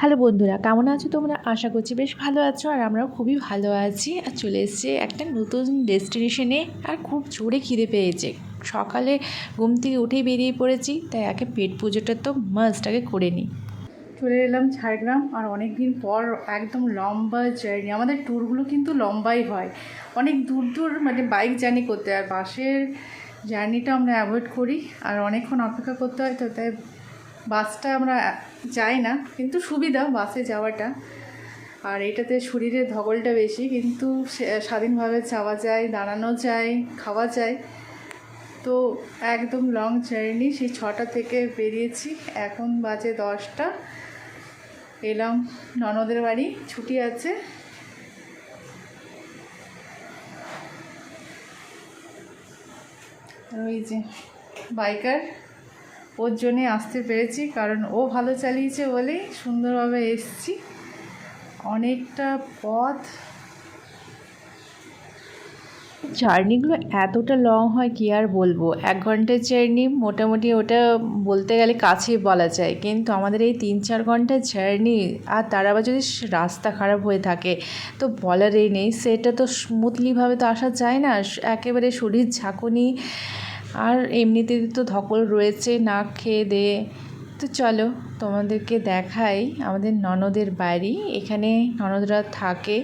Hello বন্ধুরা, কেমন আছো তোমরা? আশা করছি বেশ ভালো আছো আর আমরাও খুবই ভালো আছি। আর চলে এসেছি একটা নতুন ডেস্টিনেশনে আর খুব জোরে খিদে পেয়েছে। সকালে ঘুম থেকে উঠেই বেরিয়ে পড়েছি, তাই আগে পেট পুজোটা তো মাস্ট আগে করে নিই। চলে এলাম ঝাড়গ্রাম আর অনেক দিন পর একদম লম্বা জার্নি আমাদের ট্যুরগুলো কিন্তু লম্বাই হয়। অনেক দূর দূর মানে বাইক জার্নি করতে আর বাসের জার্নিটা আমরা অ্যাভয়েড করি আর অনেকক্ষণ অপেক্ষা করতে হয়, তো তাই বাসটা আমরা যাই না, কিন্তু সুবিধা বাসে যাওয়াটা। আর এটাতে শরীরের ধকলটা বেশি, কিন্তু স্বাধীনভাবে যাওয়া যায়, দাঁড়ানো যায়, খাওয়া যায়। তো একদম লং জার্নি, সেই ছটা থেকে বেরিয়েছি। এখন বাজে দশটা। এলাম ননদের বাড়ি, ছুটি আছে। ওই যে বাইকার। ওর জন্যে আসতে পেরেছি, কারণ ও ভালো চালিয়েছে বলেই সুন্দরভাবে এসছি। অনেকটা পথ। জার্নিগুলো এতটা লং হয় কি আর বলব? এক ঘণ্টার জার্নি, মোটামুটি ওটা বলতে গেলে কাছেই বলা যায়। কিন্তু আমাদের এই তিন চার ঘণ্টার জার্নি, আর তার আবার যদি রাস্তা খারাপ হয়ে থাকে, তো বলারই নেই। সেটা তো স্মুথলিভাবে তো আসা যায় না। একেবারে শরীর ঝাঁকুনি আর এমনিতে তো ধকল রয়েছে, না খেয়ে দে। তো চলো, তোমাদেরকে দেখাই আমাদের ননদের বাড়ি। এখানে ননদরা থাকে।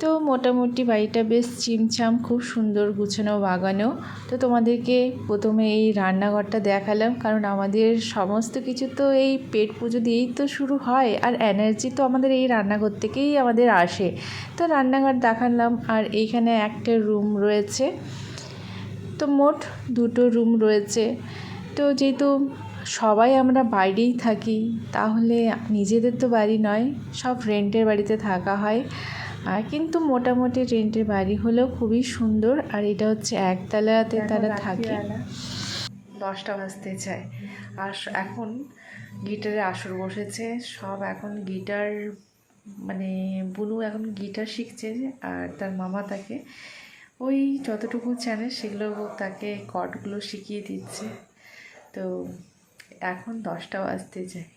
তো মোটামুটি বাড়িটা বেশ চিমচাম খুব সুন্দর গুছানো, বাগানো। তো তোমাদেরকে প্রথমে এই রান্নাঘরটা দেখালাম, কারণ আমাদের সমস্ত কিছু তো এই পেট পুজো দিয়েই তো শুরু হয়, আর এনার্জি তো আমাদের এই রান্নাঘর থেকেই আমাদের আসে। তো রান্নাঘর দেখালাম, আর এইখানে একটা রুম রয়েছে। তো মোট দুটো রুম রয়েছে। তো যেহেতু সবাই আমরা বাইরেই থাকি তাহলে নিজেদের তো বাড়ি নয় সব রেন্টের বাড়িতে থাকা হয়। আর কিন্তু মোটামুটি রেন্টের বাড়ি হলেও খুবই সুন্দর আর এটা হচ্ছে একতলাতে তারা থাকে। দশটা বাজতে চায়। আর এখন গিটারে আসর বসেছে সব এখন গিটার মানে বুনু এখন গিটার শিখছে আর তার মামা তাকে ওই যতটুকু জানে সেগুলো তাকে কর্ডগুলো শিখিয়ে দিচ্ছে। তো এখন দশটা বাজতে যায়।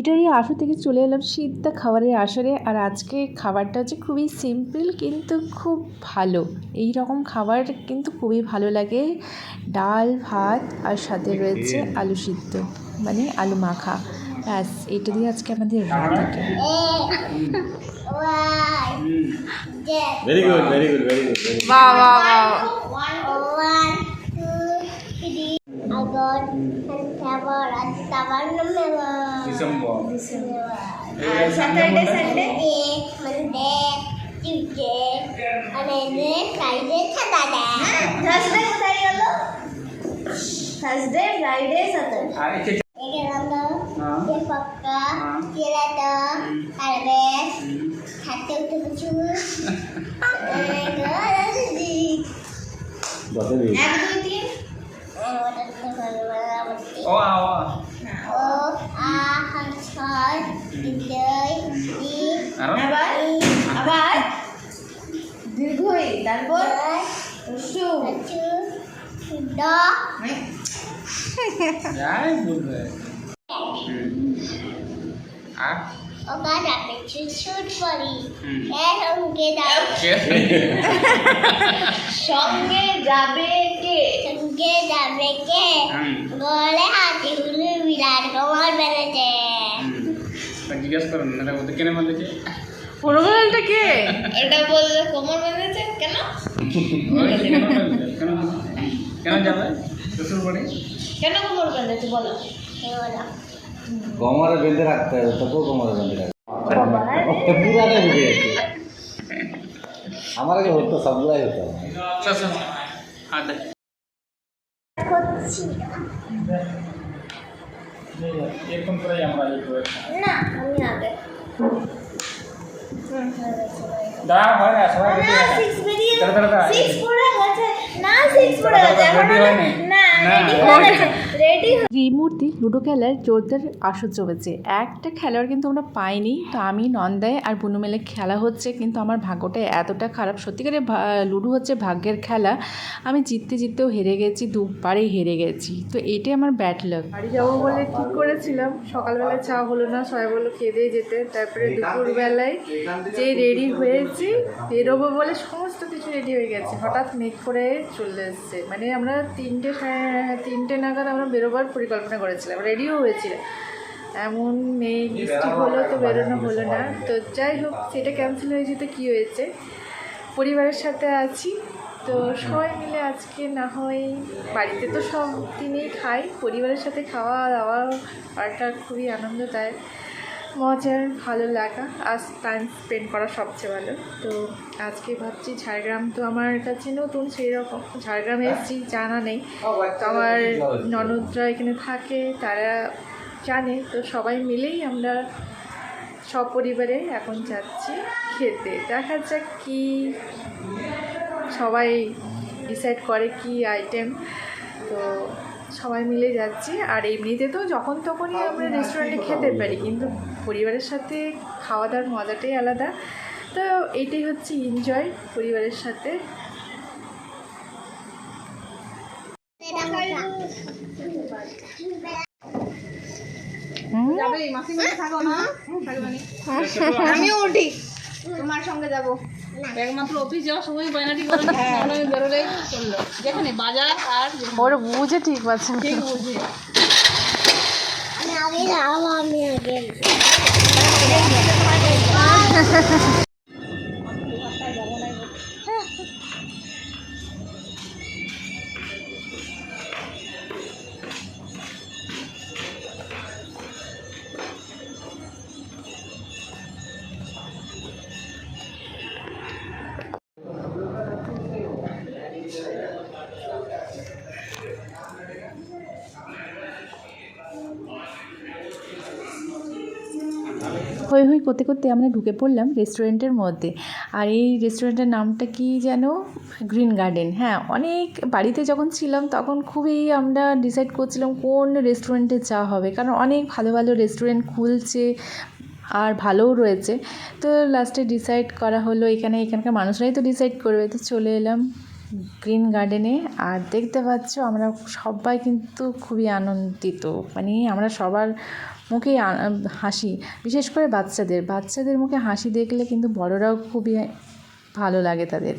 গিটারি আসর থেকে চলে এলাম শীতটা খাবারের আসরে আর আজকে খাবারটা হচ্ছে খুবই সিম্পল কিন্তু খুব ভালো এই রকম খাবার কিন্তু খুবই ভালো লাগে ডাল ভাত আর সাথে রয়েছে আলু সিদ্ধ মানে আলু মাখা ব্যাস এটা দিয়ে আজকে আমাদের. বাহ বাহ বাহ One, two, three. I got seven and. December. Saturday, Sunday, Monday, Tuesday, Wednesday, Friday, Saturday. Thursday কোথায় গেল? Thursday, Friday, Saturday. এগুলো যে পক্কা কেরাটা কারবেস হাতে উঠে কিছু What are you? এক দুই তিন ওটা তো ভালো মোটামুটি Oh, oh, oh. ও আবার আবার? তারপর? সু ড যাবে। এর সঙ্গে যাবে। সঙ্গে যাবে কে? সঙ্গে যাবে কে? হুম। বলে হাতি হুলু বিরাট কোমর বেড়েছে জিজ্ঞেস করুন এটা ওদের কেন বলেছে পূর্বকালটা কে? এটা বললে কোমর বেঁধেছে কেন? কেন কেন যাবে শ্বশুর বাড়ি কেন কোমর বেঁধেছে বলো। কে কোমরে বেঁধে রাখতে হবে তোকেও কোমরে বেঁধে রাখতে পুরাটা বুঝে গেছে। আমার আগে হতো সবগুলাই হতো। চল চল হ্যাঁ দেখ করছি এরকম করে আমরা এই করে না আমি আগে দাঁড়া হয় না সবাই রেডি হয় না সিক্স বেরিয়ে দাঁড়া, দাঁড়া, দাঁড়া। সিক্স পড়ে রেডি ত্রিমূর্তি লুডো খেলার জোরদার আসর জমেছে। একটা খেলোয়াড় কিন্তু আমরা পাইনি, তো আমি নন্দায় আর বুনু মেলে খেলা হচ্ছে, কিন্তু আমার ভাগ্যটা এতটা খারাপ। সত্যিকারে লুডো হচ্ছে ভাগ্যের খেলা। আমি জিততে জিততেও হেরে গেছি, দুবারই হেরে গেছি। তো এটাই আমার ব্যাড লাক বাড়ি যাব বলে ঠিক করেছিলাম। সকালবেলায় চা হলো না, সবাই বলল খেয়ে যেতে। তারপরে দুপুরবেলায় যে রেডি হয়েছি, বেরোবো বলে সমস্ত কিছু রেডি হয়ে গেছে। হঠাৎ মেঘ করে চলে এসছে। মানে আমরা তিনটে তিনটে নাগাদ আমরা বেরোবার পরিকল্পনা করেছিলাম রেডিও হয়েছিল। এমন মেয়ে বৃষ্টি হলো তো বেরোনো হলো না। তো যাই হোক সেটা ক্যান্সেল হয়ে যেতে কী হয়েছে? পরিবারের সাথে আছি। তো সবাই মিলে আজকে না হয় বাড়িতে তো সব দিনেই খাই পরিবারের সাথে খাওয়া দাওয়া করাটা খুবই আনন্দদায়ক। মজার ভালো লাগা। আজ টাইম স্পেন্ড করা সবচেয়ে ভালো। তো আজকে ভাবছি ঝাড়গ্রাম তো আমার কাছে নতুন সেই রকম ঝাড়গ্রামে এসেছি জানা নেই। তো আমার ননদরা এখানে থাকে তারা জানে তো সবাই মিলেই আমরা সপরিবারে এখন যাচ্ছি খেতে। দেখা যাক কি সবাই ডিসাইড করে কি আইটেম তো সবাই মিলে যাচ্ছি আর এমনিতে তো যখন তখনই আমরা রেস্টুরেন্টে খেতে পারি কিন্তু পরিবারের সাথে খাওয়া দাওয়ার মজাটাই আলাদা। তো এটাই হচ্ছে এনজয় পরিবারের সাথে। আমিও উঠি তোমার সঙ্গে যাব। একমাত্র অফিস যাওয়ার সময় বায়নাটি করে আমি চলল। যেখানে বাজার আর ওর বুঝে ঠিক আছে ঠিক বুঝি। আমি যাব আমি আগে হই হই করতে করতে আমরা ঢুকে পড়লাম রেস্টুরেন্টের মধ্যে। আর এই রেস্টুরেন্টের নামটা কি যেন? গ্রিন গার্ডেন হ্যাঁ অনেক বাড়িতে যখন ছিলাম তখন খুবই আমরা ডিসাইড করছিলাম কোন রেস্টুরেন্টে যাওয়া হবে। কারণ অনেক ভালো ভালো রেস্টুরেন্ট খুলছে আর ভালোও রয়েছে। তো লাস্টে ডিসাইড করা হলো, এখানে এখানকার মানুষরাই তো ডিসাইড করবে। তো চলে এলাম। গ্রিন গার্ডেনে, আর দেখতে পাচ্ছ আমরা সবাই কিন্তু খুবই আনন্দিত। মানে আমরা সবার মুখেই হাসি। বিশেষ করে বাচ্চাদের। বাচ্চাদের মুখে হাসি দেখলে কিন্তু বড়রাও খুবই ভালো লাগে তাদের।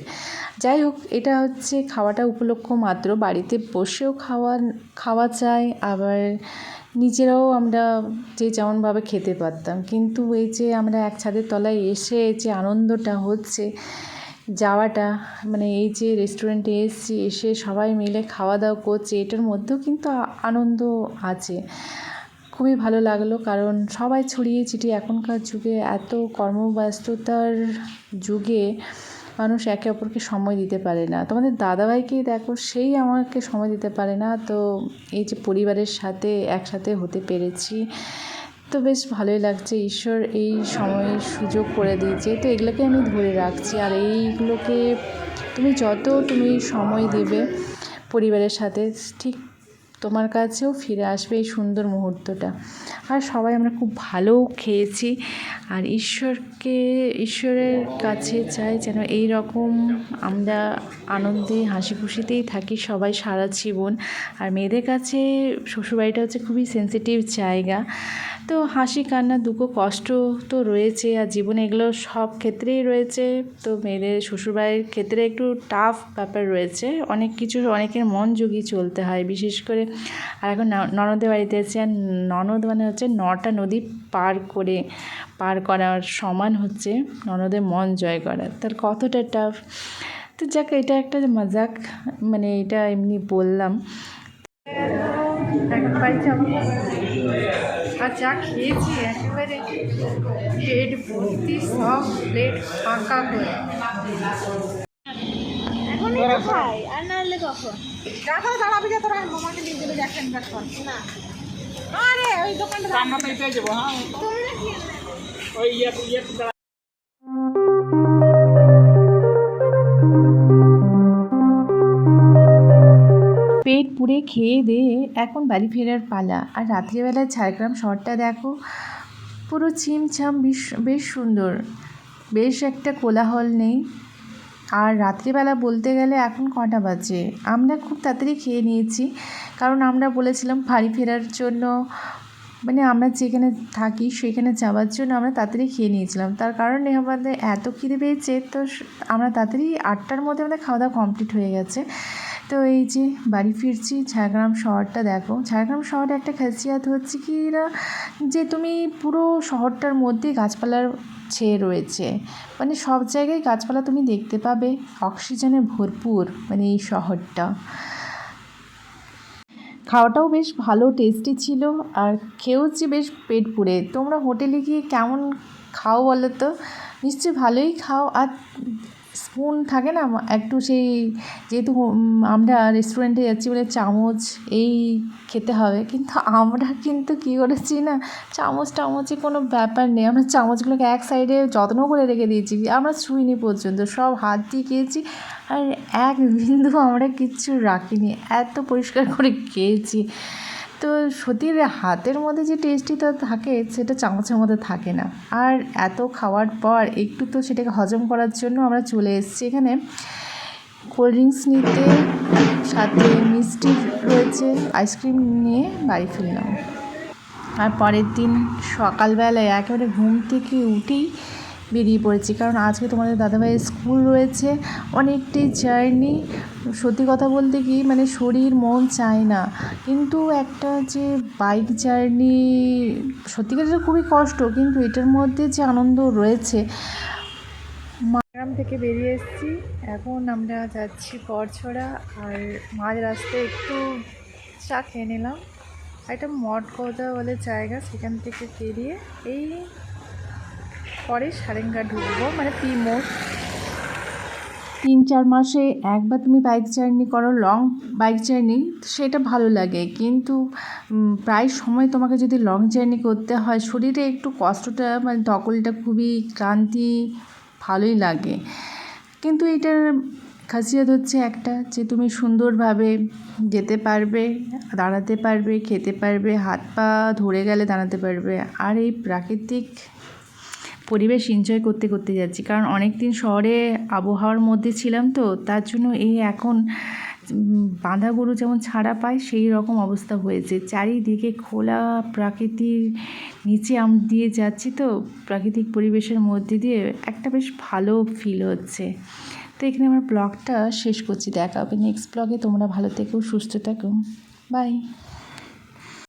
যাই হোক, এটা হচ্ছে খাওয়াটা উপলক্ষ মাত্র। বাড়িতে বসেও খাওয়া খাওয়া চাই আবার নিজেরাও আমরা যে যেমনভাবে খেতে পারতাম। কিন্তু এই যে আমরা এক ছাদের তলায় এসে যে আনন্দটা হচ্ছে যাওয়াটা মানে এই যে রেস্টুরেন্টে এসেছি, এসে সবাই মিলে খাওয়া দাওয়া করছে, এটার মধ্যেও কিন্তু আনন্দ আছে। খুবই ভালো লাগল, কারণ সবাই ছড়িয়ে ছিটিয়ে এখনকার যুগে এত কর্মব্যস্ততার যুগে মানুষ একে অপরকে সময় দিতে পারে না। তোমাদের দাদাভাইকে দেখো, সেই আমাকে সময় দিতে পারে না, তো এই যে পরিবারের সাথে একসাথে হতে পেরেছি। তো বেশ ভালোই লাগছে। ঈশ্বর এই সময়ের সুযোগ করে দিয়েছে। তো এগুলোকে আমি ধরে রাখছি। আর এইগুলোকে তুমি যত তুমি সময় দেবে পরিবারের সাথে, ঠিক তোমার কাছেও ফিরে আসবে এই সুন্দর মুহূর্তটা। আর সবাই আমরা খুব ভালো খেয়েছি। আর ঈশ্বরকে, ঈশ্বরের কাছে চাই যেন এই রকম আমরা আনন্দে হাসি খুশিতেই থাকি সবাই সারা জীবন। আর মেয়েদের কাছে, শ্বশুরবাড়িটা হচ্ছে খুবই সেন্সিটিভ জায়গা। তো হাসি কান্না দুঃখ কষ্ট তো রয়েছে আর জীবনে এগুলো সব ক্ষেত্রেই রয়েছে। তো মেয়েদের শ্বশুরবাড়ির ক্ষেত্রে একটু টাফ ব্যাপার রয়েছে। অনেক কিছু অনেকের মন জুগিয়ে চলতে হয়। বিশেষ করে আর এখন ননদের বাড়িতে আছে আর ননদ মানে হচ্ছে নটা নদী পার করে, পার করার সমান হচ্ছে ননদের মন জয় করা তার কতটা টাফ তো যাক, এটা একটা মজাক মানে এটা এমনি বললাম। এখন আর যা খেয়েছি একেবারে পেট ভর্তি সব প্লেট ফাঁকা করে আর না হলে কখন? রান্না তো এটাই যাব হ্যাঁ। ওই ইয়ে ইয়ে দুপুরে খেয়ে দিয়ে এখন বাড়ি ফেরার পালা। আর রাত্রিবেলায় ঝাড়গ্রাম শহরটা দেখো, পুরো ছিমছাম, বেশ বেশ সুন্দর। বেশ একটা কোলাহল নেই। আর রাত্রিবেলা বলতে গেলে এখন কটা বাজে? আমরা খুব তাড়াতাড়ি খেয়ে নিয়েছি, কারণ আমরা বলেছিলাম বাড়ি ফেরার জন্য মানে আমরা যেখানে থাকি সেখানে যাওয়ার জন্য আমরা তাড়াতাড়ি খেয়ে নিয়েছিলাম। তার কারণে আমাদের এত খিদে পেয়েছে, তো আমরা তাড়াতাড়ি আটটার মধ্যে আমাদের খাওয়া দাওয়া কমপ্লিট হয়ে গেছে। তো এই যে বাড়ি ফিরছি, ঝাড়গ্রাম শহরটা দেখো। ঝাড়গ্রাম শহরে একটা খাসিয়াত হচ্ছে কি না যে তুমি পুরো শহরটার মধ্যে গাছপালার ছেয়ে রয়েছে। মানে সব জায়গায় গাছপালা তুমি দেখতে পাবে, অক্সিজেনে ভরপুর মানে এই শহরটা। খাওয়াটাও বেশ ভালো টেস্টি ছিল আর খেয়েওছি বেশ পেট পুড়ে। তোমরা হোটেলে গিয়ে কেমন খাও বলো তো? নিশ্চয়ই ভালোই খাও। আর স্পুন থাকে না, একটু সেই যেহেতু আমরা রেস্টুরেন্টে যাচ্ছি বলে চামচ এই খেতে হবে। কিন্তু আমরা কিন্তু কী করেছি না, চামচ টামচে কোনো ব্যাপার নেই। আমরা চামচগুলোকে এক সাইডে যত্ন করে রেখে দিয়েছি। আমরা ছুঁইনি পর্যন্ত, সব হাত দিয়ে খেয়েছি। আর এক বিন্দু আমরা কিচ্ছু রাখিনি। এত পরিষ্কার করে খেয়েছি। তো সতীর হাতের মধ্যে যে টেস্টিটা থাকে, সেটা চামচের মধ্যে থাকে না। আর এত খাওয়ার পর একটু তো সেটাকে হজম করার জন্য আমরা চলে এসেছি এখানে। কোল্ড ড্রিঙ্কস নিতে, সাথে মিষ্টি রয়েছে আইসক্রিম নিয়ে বাড়ি ফিরলাম। আর পরের দিন সকালবেলায় একেবারে ঘুম থেকে উঠেই বেরিয়ে পড়েছি। কারণ আজকে তোমাদের দাদাভাইয়ের স্কুল রয়েছে। অনেকটাই জার্নি সত্যি কথা বলতে কি মানে শরীর, মন চায় না। কিন্তু একটা যে বাইক জার্নি সত্যি সত্যিকারের খুবই কষ্ট। কিন্তু এটার মধ্যে যে আনন্দ রয়েছে গ্রাম থেকে বেরিয়ে এসেছি। এখন আমরা যাচ্ছি পরছড়া আর মাঝ রাস্তায় একটু চা খেয়ে নিলাম। একটা মঠ কৌদা বলে জায়গা, সেখান থেকে বেরিয়ে এই পরে সারেঙ্গা ঢুকবো মানে পি তিন, চার মাসে একবার তুমি বাইক জার্নি করো লং বাইক জার্নি সেটা ভালো লাগে। কিন্তু প্রায় সময় তোমাকে যদি লং জার্নি করতে হয়, শরীরে একটু কষ্টটা মানে ধকলটা খুবই ক্লান্তি, ভালোই লাগে। কিন্তু এটার খাসিয়াত হচ্ছে একটা যে তুমি সুন্দরভাবে যেতে পারবে, দাঁড়াতে পারবে, খেতে পারবে, হাত পা ধরে গেলে দাঁড়াতে পারবে। আর এই প্রাকৃতিক পরিবেশ এনজয় করতে করতে যাচ্ছি। কারণ অনেক দিন শহরে আবহাওয়ার মধ্যে ছিলাম তো, তার জন্য এই এখন বাঁধা গরু যেমন ছাড়া পায় সেই রকম অবস্থা হয়েছে। চারিদিকে খোলা প্রাকৃতির নিচে আম দিয়ে যাচ্ছি তো, প্রাকৃতিক পরিবেশের মধ্যে দিয়ে একটা বেশ ভালো ফিল হচ্ছে। তো এখানে আমার ব্লগটা শেষ করছি। দেখা হবে নেক্সট ব্লগে। তোমরা ভালো থেকো, সুস্থ থাকো। বাই